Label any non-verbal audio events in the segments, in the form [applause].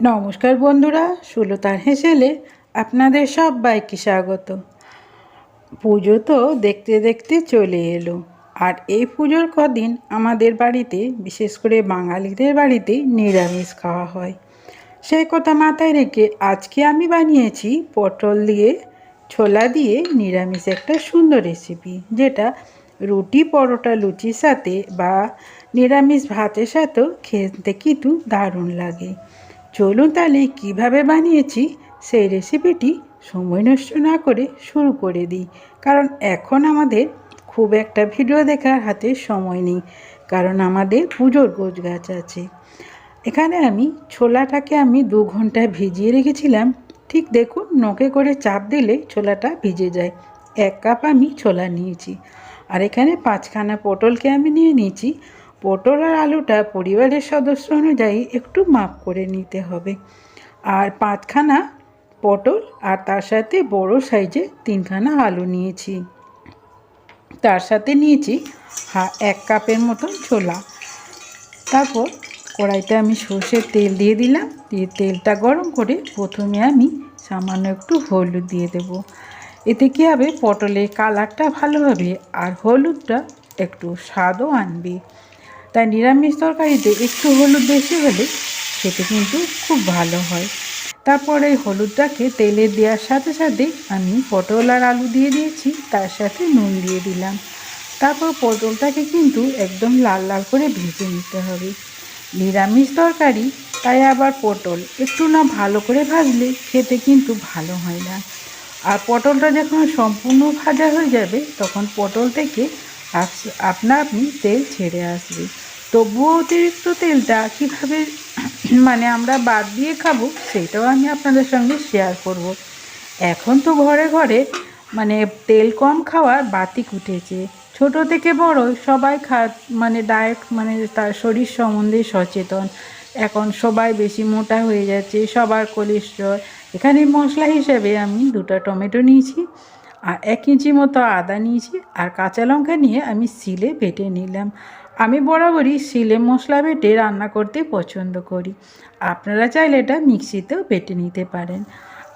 নমস্কার বন্ধুরা সুলতার হেসেলে আপনাদের সব সবাইকে স্বাগত। পুজো তো দেখতে দেখতে চলে এলো, আর এই পুজোর কদিন আমাদের বাড়িতে, বিশেষ করে বাঙালিদের বাড়িতে নিরামিষ খাওয়া হয়। সেই কথা মাথায় রেখে আজকে আমি বানিয়েছি পটল দিয়ে, ছোলা দিয়ে নিরামিষ একটা সুন্দর রেসিপি যেটা রুটি পরোটা লুচির সাথে বা নিরামিষ ভাতের সাথেও খেতে কিন্তু দারুণ লাগে। চলুন তাহলে কীভাবে বানিয়েছি সেই রেসিপিটি সময় নষ্ট না করে শুরু করে দিই। কারণ এখন আমাদের খুব একটা ভিডিও দেখার হাতে সময় নেই, কারণ আমাদের পুজোর গোছ গাছ আছে। এখানে আমি ছোলাটাকে আমি দু ঘণ্টা ভিজিয়ে রেখেছিলাম। ঠিক দেখুন, নখে করে চাপ দিলে ছোলাটা ভিজে যায়। এক কাপ আমি ছোলা নিয়েছি। আর এখানে পাঁচখানা পটলকে আমি নিয়ে নিয়েছি। পটল আর আলুটা পরিবারের সদস্য অনুযায়ী একটু মাপ করে নিতে হবে। আর পাঁচখানা পটল আর তার সাথে বড় সাইজে তিনখানা আলু নিয়েছি। তার সাথে নিয়েছি হা, এক কাপের মতন ছোলা। তারপর কড়াইতে আমি সর্ষের তেল দিয়ে দিলাম। দিয়ে তেলটা গরম করে প্রথমে আমি সামান্য একটু হলুদ দিয়ে দেব। এতে কী হবে? পটলের কালারটা ভালো হবে আর হলুদটা একটু স্বাদও আনবে। তাই নিরামিষ তরকারিতে একটু হলুদ বেশি হলে খেতে কিন্তু খুব ভালো হয়। তারপর এই হলুদটাকে তেলে দেওয়ার সাথে সাথে আমি পটল আর আলু দিয়ে দিয়েছি, তার সাথে নুন দিয়ে দিলাম। তারপর পটলটাকে কিন্তু একদম লাল লাল করে ভেজে নিতে হবে। নিরামিষ তরকারি, তাই আবার পটল একটু না ভালো করে ভাজলে খেতে কিন্তু ভালো হয় না। আর পটলটা যখন সম্পূর্ণ ভাজা হয়ে যাবে, তখন পটল থেকে আপনা আপনি তেল ছেড়ে আসবে। তবুও অতিরিক্ত তেলটা কীভাবে [clears throat] মানে আমরা বাদ দিয়ে খাব, সেটাও আমি আপনাদের সঙ্গে শেয়ার করব। এখন তো ঘরে ঘরে মানে তেল কম খাওয়ার বাতিক উঠেছে। ছোট থেকে বড় সবাই খা মানে ডায়েট মানে তার শরীর সম্বন্ধে সচেতন। এখন সবাই বেশি মোটা হয়ে যাচ্ছে, সবার কোলেস্ট্রল এখানে মশলা হিসেবে আমি দুটো টমেটো নিয়েছি। এক ইঞ্চি মতো আদা নিয়েছি আর কাঁচা লঙ্কা নিয়ে আমি সিলে বেটে নিলাম। আমি বরাবরই শিলে মশলা বেটে রান্না করতে পছন্দ করি। আপনারা চাইলে এটা মিক্সিতেও বেটে নিতে পারেন।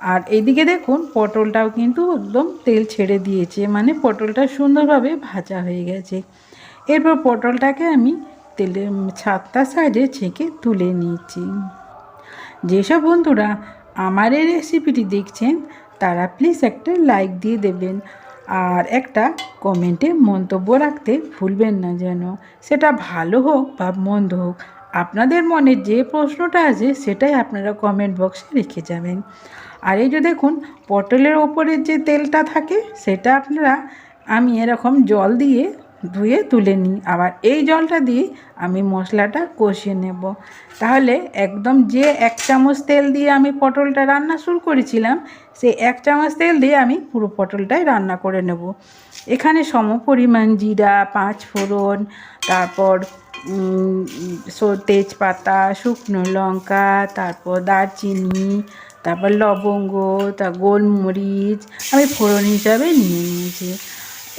আর এইদিকে দেখুন, পটলটাও কিন্তু একদম তেল ছেড়ে দিয়েছে মানে পটলটা সুন্দরভাবে ভাজা হয়ে গেছে। এরপর পটলটাকে আমি তেলের ছাতটা সাইডে ছেঁকে তুলে নিয়েছি যেসব বন্ধুরা আমার এই রেসিপিটি দেখছেন তারা প্লিজ একটা লাইক দিয়ে দেবেন। আর একটা কমেন্টে মন্তব্য রাখতে ভুলবেন না যেন। সেটা ভালো হোক বা মন্দ হোক, আপনাদের মনে যে প্রশ্নটা আছে সেটাই আপনারা কমেন্ট বক্সে রেখে যাবেন। আর এই যে দেখুন, পটলের ওপরের যে তেলটা থাকে, সেটা আপনারা, আমি এরকম জল দিয়ে ধুয়ে তুলে নিই। আবার এই জলটা দিয়ে আমি মশলাটা কষিয়ে নেব। তাহলে একদম যে এক চামচ তেল দিয়ে আমি পটলটা রান্না শুরু করেছিলাম, সেই এক চামচ তেল দিয়ে আমি পুরো পটলটাই রান্না করে নেব। এখানে সম পরিমাণ জিরা পাঁচ ফোড়ন তারপর তেজপাতা, শুকনো লঙ্কা, তারপর দারচিনি, তারপর লবঙ্গ, তা গোলমরিচ, আমি ফোড়ন হিসাবে নিয়ে নিয়েছি।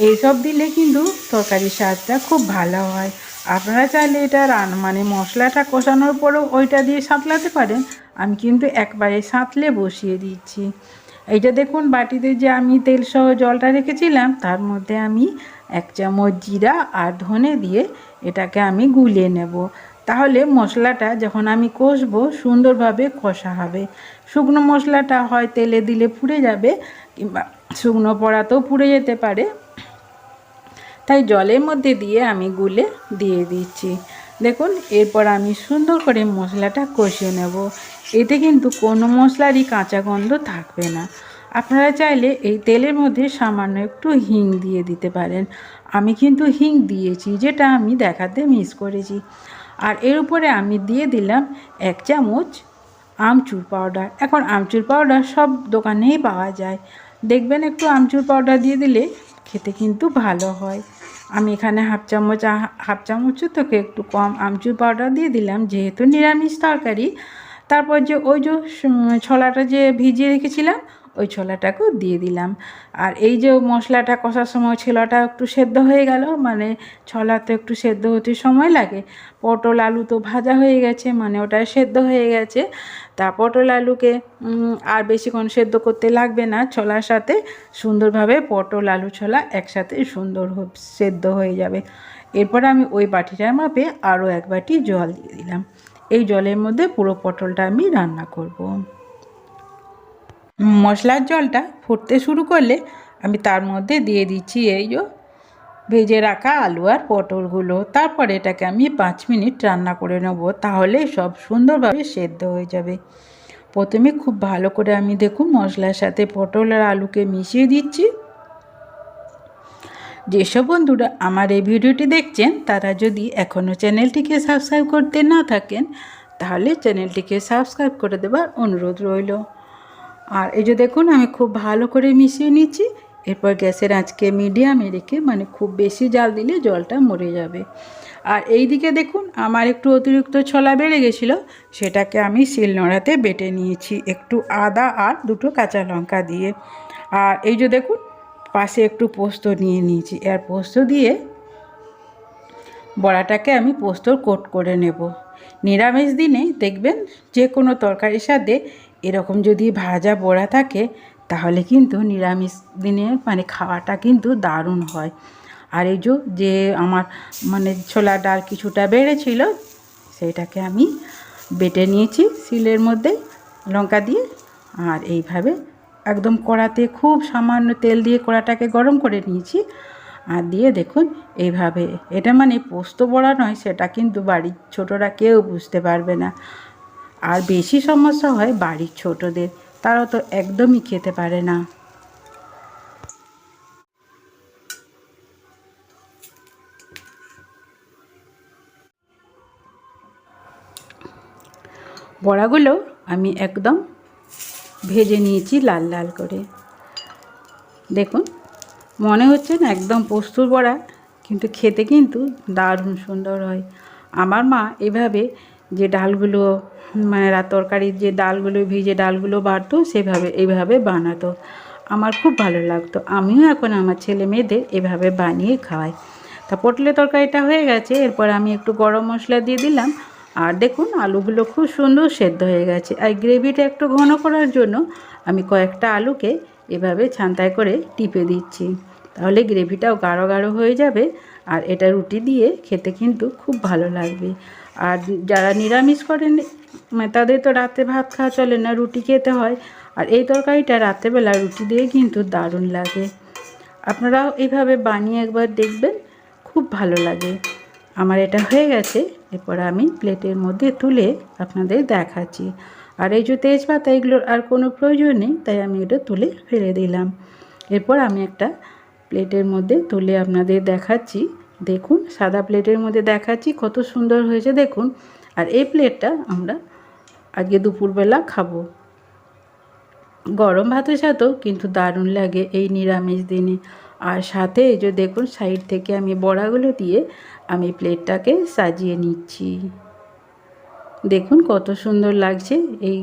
এইসব দিলে কিন্তু তরকারির স্বাদটা খুব ভালো হয়। আপনারা চাইলে এটা রান মানে মশলাটা কষানোর পরেও ওইটা দিয়ে সাঁতলাতে পারেন। আমি কিন্তু একবারে সাঁতলে বসিয়ে দিচ্ছি। এইটা দেখুন, বাটিতে যে আমি তেল সহ জলটা রেখেছিলাম, তার মধ্যে আমি এক চামচ জিরা আর ধনে দিয়ে এটাকে আমি গুলিয়ে নেব। তাহলে মশলাটা যখন আমি কষবো, সুন্দরভাবে কষা হবে। শুকনো মশলাটা হয় তেলে দিলে পুড়ে যাবে, কিংবা শুকনো পড়াতেও পুড়ে যেতে পারে। তাই জলের মধ্যে দিয়ে আমি গুলে দিয়ে দিচ্ছি। দেখুন, এরপর আমি সুন্দর করে মশলাটা কষিয়ে নেব। এতে কিন্তু কোনো মশলারই কাঁচা গন্ধ থাকবে না। আপনারা চাইলে এই তেলের মধ্যে সামান্য একটু হিং দিয়ে দিতে পারেন। আমি কিন্তু হিং দিয়েছি, যেটা আমি দেখাতে মিস করেছি। আর এর উপরে আমি দিয়ে দিলাম এক চামচ আমচুর পাউডার। এখন আমচুর পাউডার সব দোকানেই পাওয়া যায়। দেখবেন একটু আমচুর পাউডার দিয়ে দিলে খেতে কিন্তু ভালো হয়। আমি এখানে হাফ চামচ হাফ চামচের থেকে একটু কম আমচুর পাউডার দিয়ে দিলাম, যেহেতু নিরামিষ তরকারি। তারপর যে ওই যে ছোলাটা যে ভিজিয়ে রেখেছিলাম ওই ছোলাটাকেও দিয়ে দিলাম। আর এই যে মশলাটা কষার সময় ছোলাটা একটু সেদ্ধ হয়ে গেল মানে ছোলা তো একটু সেদ্ধ হতে সময় লাগে। পটল আলু তো ভাজা হয়ে গেছে মানে ওটা সেদ্ধ হয়ে গেছে। তা পটল আলুকে আর বেশিক্ষণ সেদ্ধ করতে লাগবে না ছোলার সাথে। সুন্দরভাবে পটল আলু ছোলা একসাথে সুন্দর সেদ্ধ হয়ে যাবে। এরপর আমি ওই বাটিটার মাপে আরও এক বাটি জল দিয়ে দিলাম। এই জলের মধ্যে পুরো পটলটা আমি রান্না করব। মশলার জলটা ফুটতে শুরু করলে আমি তার মধ্যে দিয়ে দিচ্ছি এই যে ভেজে রাখা আলু আর পটলগুলো। তারপর এটাকে আমি পাঁচ মিনিট রান্না করে নেব, তাহলে সব সুন্দরভাবে সেদ্ধ হয়ে যাবে। প্রথমে খুব ভালো করে আমি দেখুন মশলার সাথে পটল আর আলুকে মিশিয়ে দিচ্ছি। যেসব বন্ধুরা আমার এই ভিডিওটি দেখছেন, তারা যদি এখনও চ্যানেলটিকে সাবস্ক্রাইব করতে না থাকেন, তাহলে চ্যানেলটিকে সাবস্ক্রাইব করে দেবার অনুরোধ রইল। আর এই যে দেখুন, আমি খুব ভালো করে মিশিয়ে নিচ্ছি। এরপর গ্যাসের আঁচকে মিডিয়ামে রেখে মানে খুব বেশি জাল দিলে জলটা মরে যাবে। আর এই দিকে দেখুন, আমার একটু অতিরিক্ত ছোলা বেড়ে গেছিল, সেটাকে আমি শিলনোড়াতে বেটে নিয়েছি, একটু আদা আর দুটো কাঁচা লঙ্কা দিয়ে। আর এই যে দেখুন, পাশে একটু পোস্ত নিয়ে নিয়েছি, আর পোস্ত দিয়ে বড়াটাকে আমি পোস্তর কোট করে নেব। নিরামিষ দিনে দেখবেন যে কোনো তরকারির সাথে এরকম যদি ভাজা বড়া থাকে, তাহলে কিন্তু নিরামিষ দিনে মানে খাওয়াটা কিন্তু দারুণ হয়। আর এই যে যে আমার মানে ছোলা ডাল কিছুটা বেড়েছিল সেইটাকে আমি বেটে নিয়েছি শিলের মধ্যে লঙ্কা দিয়ে। আর এইভাবে একদম কড়াতে খুব সামান্য তেল দিয়ে কড়াটাকে গরম করে নিয়েছি। আর দিয়ে দেখুন, এইভাবে, এটা মানে পোস্ত বড়া নয়, সেটা কিন্তু বাড়ির ছোটরা কেউ বুঝতে পারবে না। আর বেশি সমস্যা হয় বাড়ির ছোটদের। তারা তো একদমই খেতে পারে না। বড়াগুলো আমি একদম ভেজে নিয়েছি লাল লাল করে। দেখুন, মনে হচ্ছে না একদম পোস্তুর বড়া, কিন্তু খেতে কিন্তু দারুণ সুন্দর হয়। আমার মা এভাবে যে ডালগুলো মানে তরকারির যে ডালগুলো, ভিজে ডালগুলো বাড়তো, সেভাবে, এইভাবে বানাতো। আমার খুব ভালো লাগতো। আমিও এখন আমার ছেলে মেয়েদের এভাবে বানিয়ে খাওয়াই। তা পটলের তরকারিটা হয়ে গেছে, এরপর আমি একটু গরম মশলা দিয়ে দিলাম। আর দেখুন, আলুগুলো খুব সুন্দর সেদ্ধ হয়ে গেছে। আর গ্রেভিটা একটু ঘন করার জন্য আমি কয়েকটা আলুকে এভাবে ছান্তায় করে টিপে দিচ্ছি। তাহলে গ্রেভিটাও গাঢ় গাঢ় হয়ে যাবে আর এটা রুটি দিয়ে খেতে কিন্তু খুব ভালো লাগবে। আর যারা নিরামিষ করেন মানে তাদের তো রাতে ভাত খাওয়া চলে না, রুটি খেতে হয়। আর এই তরকারিটা রাত্রেবেলা রুটি দিয়ে কিন্তু দারুণ লাগে। আপনারাও এইভাবে বানিয়ে একবার দেখবেন, খুব ভালো লাগে। আমার এটা হয়ে গেছে, এরপর আমি প্লেটের মধ্যে তুলে আপনাদের দেখাচ্ছি। আর এই যে তেজপাতা, এগুলোর আর কোনো প্রয়োজন নেই, তাই আমি এটা তুলে ফেলে দিলাম। এরপর আমি একটা প্লেটের মধ্যে তুলে আপনাদের দেখাচ্ছি। দেখুন, সাদা প্লেটের মধ্যে দেখাচ্ছি, কত সুন্দর হয়েছে, দেখুন। আর এই প্লেটটা আমরা আজকে দুপুরবেলা খাব। গরম ভাতের সাথেও কিন্তু দারুণ লাগে এই নিরামিষ দিনে। আর সাথে এই যে দেখুন, সাইড থেকে আমি বড়াগুলো দিয়ে আমি প্লেটটাকে সাজিয়ে নিচ্ছি। দেখুন, কত সুন্দর লাগছে। এই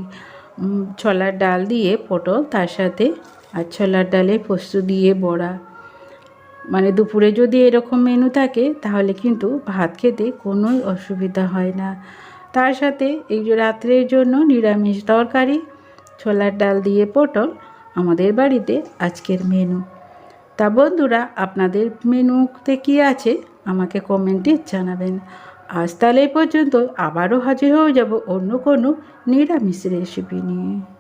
ছোলার ডাল দিয়ে পটল, তার সাথে আর ছোলার ডালে পোস্ত দিয়ে বড়া। মানে দুপুরে যদি এরকম মেনু থাকে, তাহলে কিন্তু ভাত খেতে কোনোই অসুবিধা হয় না। তার সাথে এই রাত্রের জন্য নিরামিষ তরকারি, ছোলার ডাল দিয়ে পটল আমাদের বাড়িতে আজকের মেনু তা বন্ধুরা, আপনাদের মেনুতে কী আছে? আমাকে কমেন্টে জানাবেন। আজ তাহলে পর্যন্ত আবারও হাজির হয়ে যাব অন্য কোনো নিরামিষ রেসিপি নিয়ে।